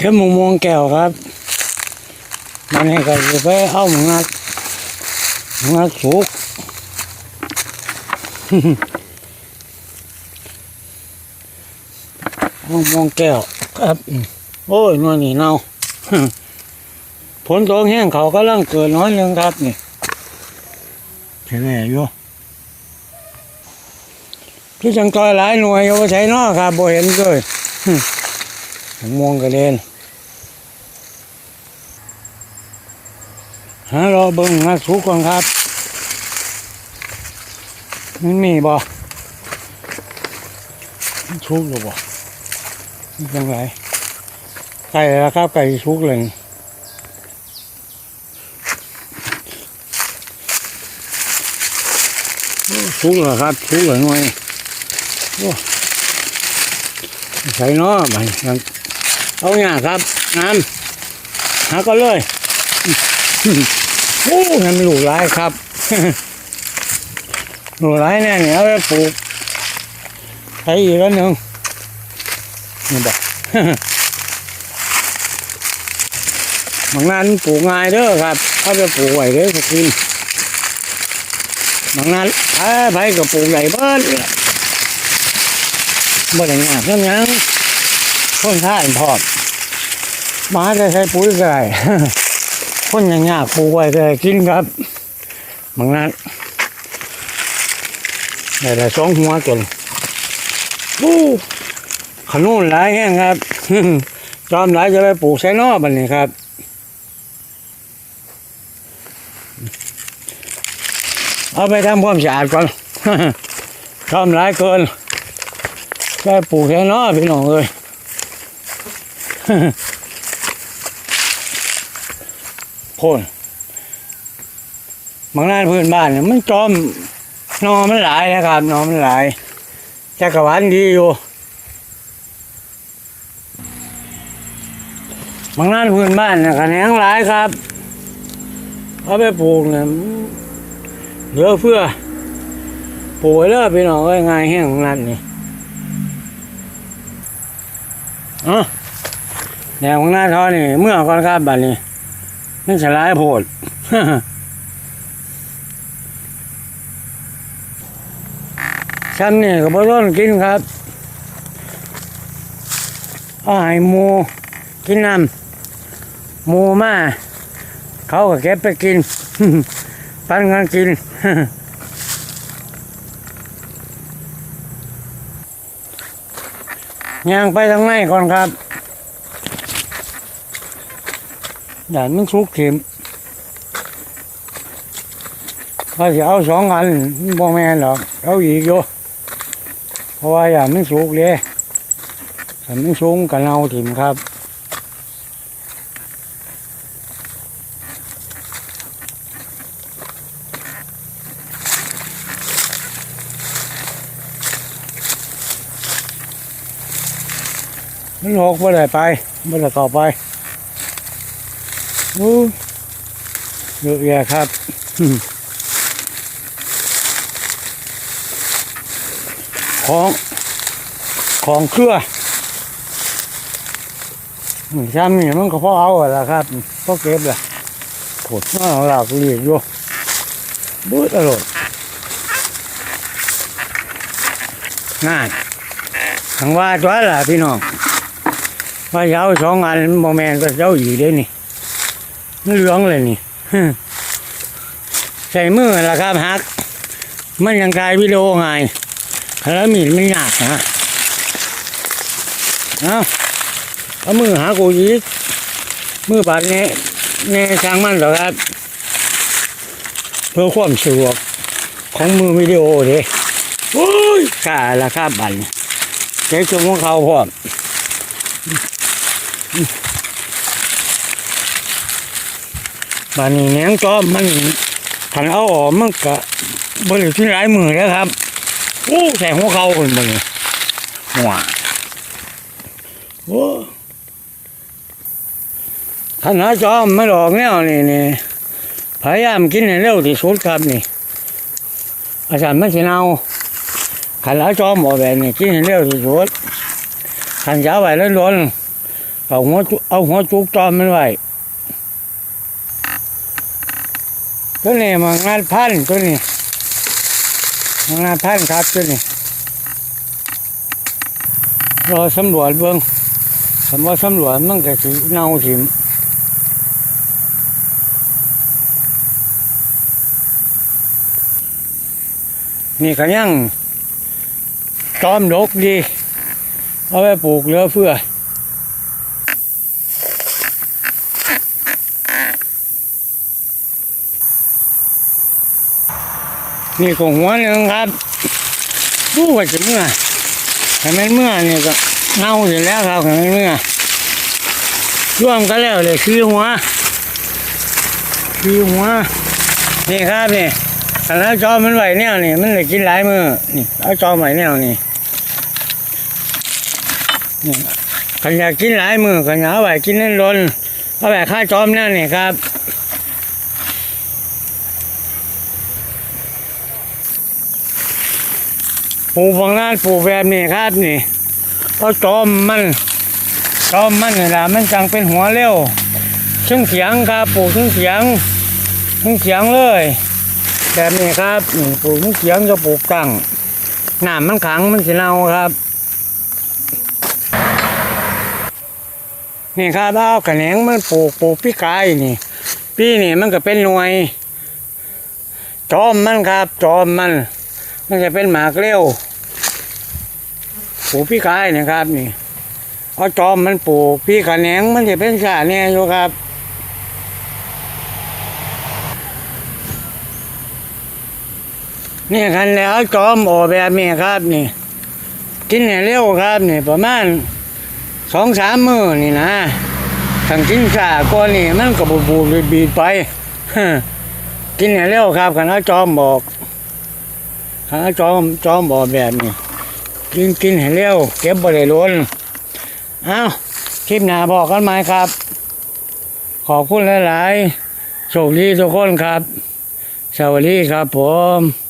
แค่มงมวงแก้วครับมันให้ก็จะไปเอาหมงงัดหมงงัดสุกมงมวงแก้วครับ โอ้ยนวลนี่เน่าฝนตกแห้งเขาก็ลังเกิดน้อยหนึงครับนี่เห็นไหมอยู่พี่จังตอยหลายหน่วยอยู่ว่าใช้นอครับบ่เห็นเลย ม่วงกระเด็นหารอเบิ่งหาสุกก่อนครับ มันมีบ่มันสุกหรือบ่มังไรไก่แล้วครับไก่สุกเลยโอ้สุกแล้วครับสุกเลยหน่อยโอ้ใส่เนาะไปยัง เอาเนี่ยครับน้ำหาก็เลยโอ้งั้นหลูกร้ายครับหลูกร้ายแน่เนี่ยเอาไปปลูกใช้อีกแล้วหนึ่งนี่บอกบางนั้นปลูกง่ายเด้อครับเอาไปปลูกไว้เด้อก็กินบางนั้นไอ้ไผก็ปลูกใหญ่เบิ้ลบ่ได้งานทั้งนั้น คนท่านพร้อมมาจะใช้ปุ๋ยก็ได้คนย่างยากปลูกไว้ก็ได้กินครับบางนั้นได้แต่สองหัวจนโอ้ขนุนหลายแห้งครับจอมหลายจะไปปลูกใช้นอบันนี้ครับเอาไปทำความสะอาดก่อนจอมหลายเกินไปปลูกใช้นอพี่น้องเลย โคนบางร้านพื้นบ้านเนี่ยมันจอมนอมันหลายนะครับนอมันหลายจักรวาลดีอยู่บางร้านพื้นบ้านเนี่ยขะแหงหลายครับเอาไปปลูกเนี่ยเหลือเฟือปลูกเลยพี่น้องง่ายแห้งของนั้นนี่อ๋อ แนวของหน้าท้อนี่ เมื่อก่อนครับบัดนี้นี่สลายโพดฉันนี่ก็บ่ต้นกินครับเอาห้หมูกินน้ำมูมา เขาก็เก็บไปกิน ปันกันกินย่างไปทางไหนก่อนครับ อย่างมันสุกเข็มถ้าจะเอาสองอันบ่แม่นหรอกเอาอีกอยู่เพราะว่าอย่างมันสุกเลยถ้ามันสูงกันเอาถิ่มครับมันหกไม่ได้ไปไม่ได้เข้าไป อู้เยอะแยะครับของของเครืออืมซ้ำนี่มันก็พอเอาอะละครับพอเก็บละผดมาของเรากเรียกอยู่บูดอร่อยง่ายทางว่าจ้าล่ะพี่น้องว่าจะเอาสองอันโมแมนต์ก็เจ้าอยู่เด้นี่ เหลืองเลยนี่ใส่มือละครับฮัก มันยังถ่ายวิดีโอไงแล้วมีดมันหนักนะเอาเอามือหากูยีกมือบาดนี้แน่ช่างมันเหรอครับ เพื่อความสะดวกของมือวิดีโอเด้โอ้ยกาละครับบันเจ๊ชมของเขาพร้อม บานนี้แหนงจอมมันขันเอาออกมันก็บริสุทธิ์หลายมือแล้วครับโอ้ใส่หัวเขาคนมึงหัวโอ้ขันหาจอมไม่หลอกแนวนี่นี่พยายามกินให้เร็วที่สุดครับนี่ อาจารย์มันสิเนาขันหาจอมบอกแบบนี้กินให้เร็วที่สุดขันเช้าไปแล้วโดนเอาหัวจุเอาหัวจุกจอมมันไว้ ตัวนี้มางานพันตัวนี้มางานพันครับตัวนี้รอสำรวจเบื้องคำว่าสำรวจมันก็สิเน่าสิมนี่ก็ยังจอมดกดี เอาไปปลูกเหลือเฟือ นี่ก็หัวหนึ่งครับดูว่าจะเมื่อถ้ามันเมื่อนี่ก็เน่าอยู่แล้วครับถ้ามันเมื่อร่วมกันแล้วเลยคือหัวคือหัวนี่ครับนี่ถ้าจอมมันไหวแนวนี่มันเลยกินหลายมือนี่เอาจอมไหวแนวนี่นี่ขันอยากกินหลายมือขันอยากไหวกินนั่นล้นเอาไหวค่าจอมแนวนี่ครับ ลูกบางงานปลูกแบบนี้ครับนี่เอาจอมมันจอมมันนี่ละมันจังเป็นหัวเร็วชึ่งเสียงครับปลูกชึ่งเสียงชึ่งเสียงเลยแบบนี้ครับปลูกชึ่งเสียงจะปลูกตั้งน้ำมันขังมันสิเนาครับนี่ครับเอากระแหนงมันปลูกปลูกพี่กายนี่ปีนี่มันก็เป็นหน่วย จอมมันครับ จอมมัน มันจะเป็นหมากเร็ว ปลูกพี่กายนะครับ นี่ เอาจอมมันปลูกพี่กระแหนงมันจะเป็นสาเนี่ยอยู่ครับนี่คันแล้วจอมออกแบบนี้ครับนี่กินเนี่ยเร็วครับนี่ประมาณสองสามมือนี่นะทางกินสาก็นี่มันก็บูบูดบีดไปกินเนี่ยเร็วครับคันเอาจอมบอกหาจอมจอมบ่อแบบนี้ กินกินให้เร็วเก็บบริล้นเอ้าคลิปหน้าบอกกันไหมครับ ขอบคุณหลายๆโชคดีทุกคนครับ สวัสดีครับผม